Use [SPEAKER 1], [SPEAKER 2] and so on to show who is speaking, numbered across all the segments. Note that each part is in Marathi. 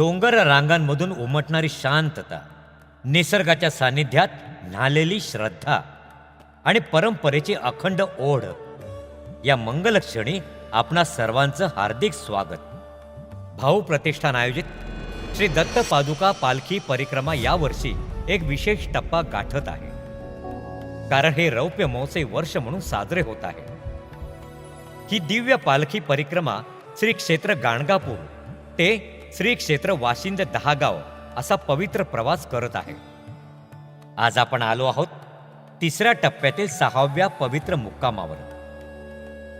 [SPEAKER 1] डोंगर रांगांमधून उमटणारी शांतता निसर्गाच्या सानिध्यात न्हालेली श्रद्धा आणि परंपरेची अखंड ओढ. या मंगलक्षणी आपणा सर्वांचं हार्दिक स्वागत. भाऊ प्रतिष्ठान आयोजित श्री दत्त पादुका पालखी परिक्रमा यावर्षी एक विशेष टप्पा गाठत आहे. कारण हे रौप्य महोत्सवी वर्ष म्हणून साजरे होत आहे. ही दिव्य पालखी परिक्रमा श्री क्षेत्र गाणगापूर ते श्री क्षेत्र वाशिंद दहागाव असा पवित्र प्रवास करत आहे. आज आपण आलो आहोत तिसऱ्या टप्प्यातील सहाव्या पवित्र मुक्कामावर.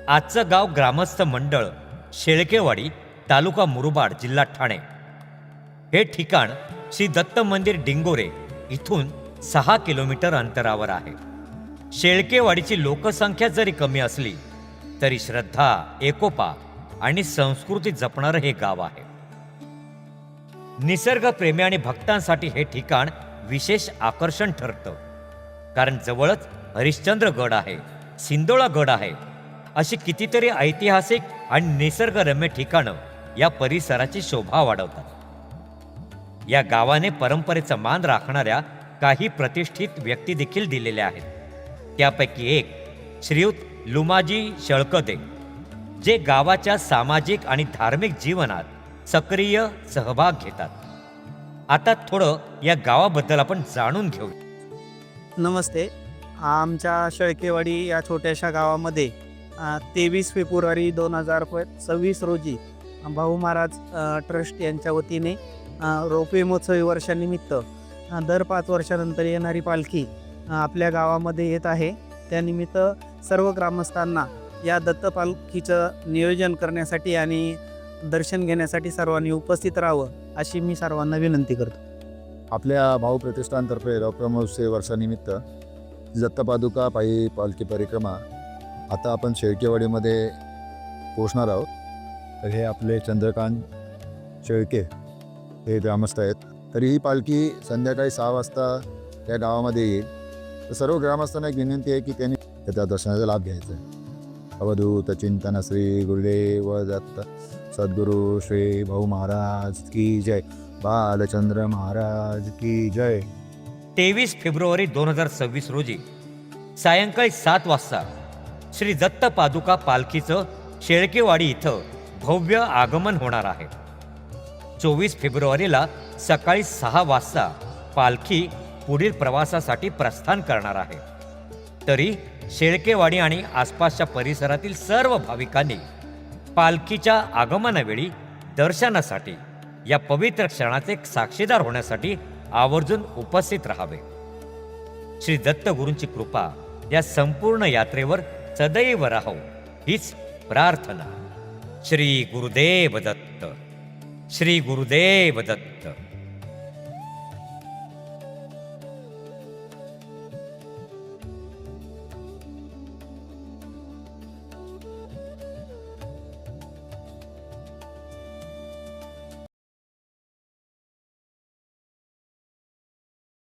[SPEAKER 1] आजचं गाव ग्रामस्थ मंडळ शेळकेवाडी तालुका मुरुबाड जिल्हा ठाणे. हे ठिकाण श्री दत्त मंदिर डिंगोरे इथून सहा किलोमीटर अंतरावर आहे. शेळकेवाडीची लोकसंख्या जरी कमी असली तरी श्रद्धा एकोपा आणि संस्कृती जपणारं हे गाव आहे. निसर्गप्रेमी आणि भक्तांसाठी हे ठिकाण विशेष आकर्षण ठरतं. कारण जवळच हरिश्चंद्र गड आहे सिंदोळा गड आहे. अशी कितीतरी ऐतिहासिक आणि निसर्गरम्य ठिकाणं या परिसराची शोभा वाढवतात. या गावाने परंपरेचा मान राखणाऱ्या काही प्रतिष्ठित व्यक्ती देखील दिलेल्या आहेत. त्यापैकी एक श्रीयुत लुमाजी शळकदे जे गावाच्या सामाजिक आणि धार्मिक जीवनात सक्रिय सहभाग घेतात. आता थोडं या गावाबद्दल आपण जाणून घेऊ
[SPEAKER 2] नमस्ते. आमच्या शेळकेवाडी या छोट्याशा गावामध्ये तेवीस फेब्रुवारी दोन हजार प सव्वीस रोजी भाऊ महाराज ट्रस्ट यांच्या वतीने अ, रोपवे महोत्सवी वर्षानिमित्त दर पाच वर्षानंतर येणारी पालखी आपल्या गावामध्ये येत आहे. त्यानिमित्त सर्व ग्रामस्थांना या दत्त पालखीचं नियोजन करण्यासाठी आणि दर्शन घेण्यासाठी सर्वांनी उपस्थित राहावं अशी मी सर्वांना विनंती करतो.
[SPEAKER 3] आपल्या भाऊ प्रतिष्ठानतर्फे रौप्य महोत्सव वर्षानिमित्त दत्तपादुका पायी पालखी परिक्रमा आता आपण शेळकेवाडीमध्ये पोचणार आहोत. तर हे आपले चंद्रकांत शेळके हे ग्रामस्थ आहेत. तरी ही पालखी संध्याकाळी सहा वाजता त्या गावामध्ये येईल. तर सर्व ग्रामस्थांना एक विनंती आहे की त्यांनी त्या दर्शनाचा लाभ घ्यायचा आहे. अवधूत चिंतन श्री गुरुदेव दत्त सद्गुरू श्री भाऊ महाराज की जय बालचंद्र महाराज की जय
[SPEAKER 1] तेवीस फेब्रुवारी दोन हजार सव्वीस रोजी सायंकाळी सात वाजता श्री दत्त पादुका पालखीचं शेळकेवाडी इथं भव्य आगमन होणार आहे चोवीस फेब्रुवारीला सकाळी सहा वाजता पालखी पुढील प्रवासासाठी प्रस्थान करणार आहे तरी शेळकेवाडी आणि आसपासच्या परिसरातील सर्व भाविकांनी पालखीच्या आगमनावेळी दर्शनासाठी या पवित्र क्षणाचे साक्षीदार होण्यासाठी आवर्जून उपस्थित राहावे. श्री दत्तगुरूंची कृपा या संपूर्ण यात्रेवर सदैव राहो हीच प्रार्थना. श्री गुरुदेव दत्त श्री गुरुदेव दत्त.